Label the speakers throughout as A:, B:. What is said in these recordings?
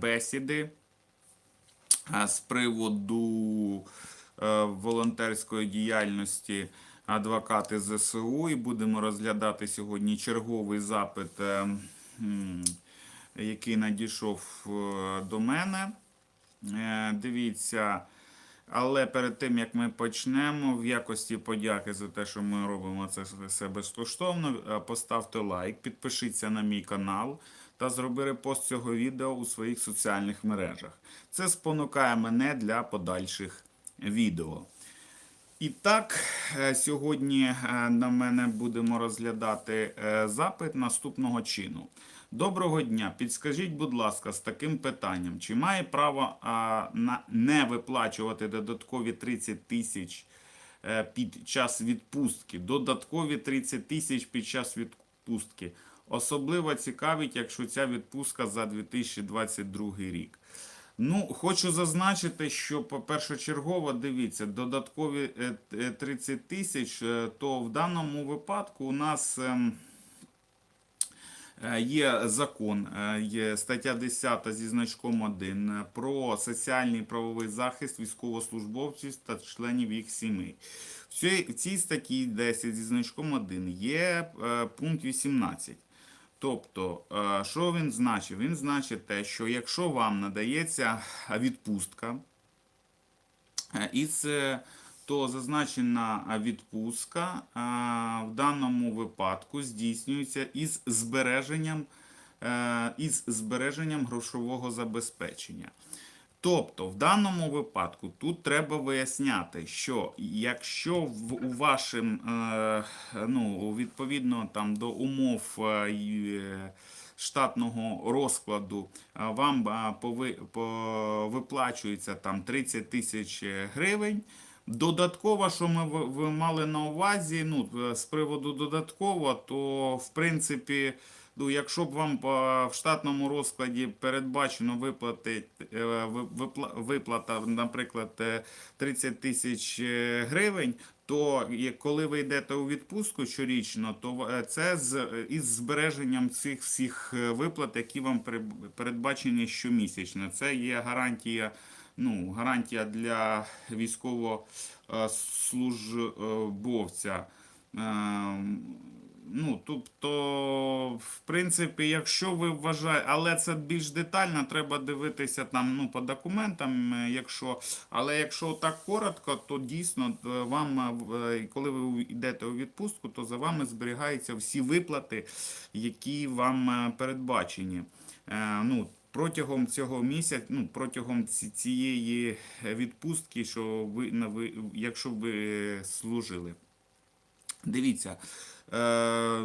A: бесіди з приводу е, волонтерської діяльності адвокати ЗСУ. І будемо розглядати сьогодні черговий запит, е, який надійшов е, до мене. Дивіться. Але перед тим як ми почнемо, в якості подяки за те, що ми робимо це все безкоштовно, е, поставте лайк, підпишіться на мій канал та зроби репост цього відео у своїх соціальних мережах. Це спонукає мене для подальших відео. І так, е, сьогодні е, на мене будемо розглядати е, запит наступного чину. Доброго дня. Підскажіть, будь ласка, з таким питанням: чи має право не виплачувати додаткові 30 тисяч під час відпустки? Додаткові 30 тисяч під час відпустки. Особливо цікавить, якщо ця відпустка за 2022 рік. Ну, хочу зазначити, що першочергово дивіться, додаткові е, е, 30 тисяч, е, то в даному випадку у нас. ем, Е, Є закон, е, є стаття 10 зі значком 1 е, про соціальний правовий захист військовослужбовців та членів їх сімей. В цій, статті 10 зі значком 1 є е, пункт 18. Тобто, е, що він значить? Він значить те, що якщо вам надається відпустка, і Із е, то зазначена е, відпустка е, в даному випадку здійснюється із збереженням, е, із збереженням грошового забезпечення. Тобто, в даному випадку тут треба виясняти, що якщо в, у вашим, е, ну, відповідно там, до умов е, е, штатного розкладу е, вам е, пови, по, виплачується там 30 тисяч гривень. Додатково, що ми ви- мали на увазі, ну, з приводу додатково, то в принципі, якщо б вам в штатному розкладі передбачено виплати, е, ви- випла- виплата, наприклад, е, 30 тисяч е, гривень, то коли ви йдете у відпустку щорічно, то е, це з, е, із збереженням цих всіх е, виплат, які вам передбачені щомісячно. Це є гарантія ну, гарантія для військовослужбовця. Ну, тобто, в принципі, якщо ви вважаєте, але це більш детально, треба дивитися там ну, по документам. е, Якщо, але якщо так коротко, то дійсно е, вам, е, коли ви йдете у відпустку, то за вами зберігаються всі виплати, які вам передбачені. Ну, протягом цього місяця, ну, протягом цієї відпустки, що ви, на якщо ви служили. Дивіться,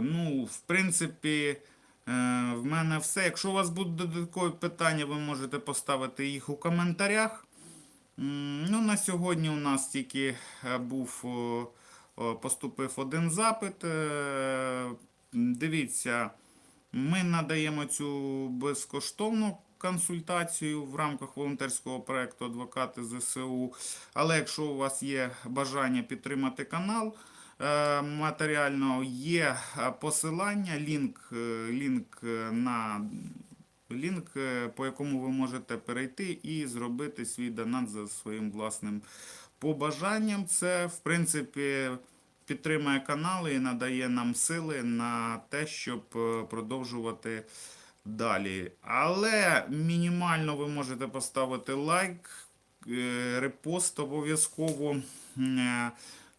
A: ну, в принципі, е, в мене все. Якщо у вас будуть додаткові питання, ви можете поставити їх у коментарях. Ну, на сьогодні у нас тільки е, був поступив один запит. Е, Дивіться, ми надаємо цю безкоштовну консультацію в рамках волонтерського проекту Адвокати ЗСУ. Але якщо у вас є бажання підтримати канал е, матеріально, є е, посилання, лінк, е, лінк на лінк, по якому ви можете перейти і зробити свій донат за своїм власним побажанням. Це, в принципі, підтримує канал і надає нам сили на те, щоб продовжувати далі. Але мінімально ви можете поставити лайк, репост обов'язково.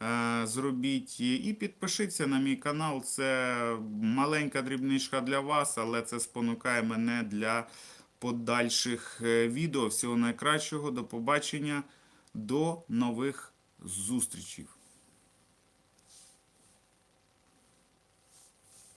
A: Е, Зробіть і підпишіться на мій канал. Це маленька дрібничка для вас, але це спонукає мене для подальших е, відео. Всього найкращого, до побачення, до нових зустрічей.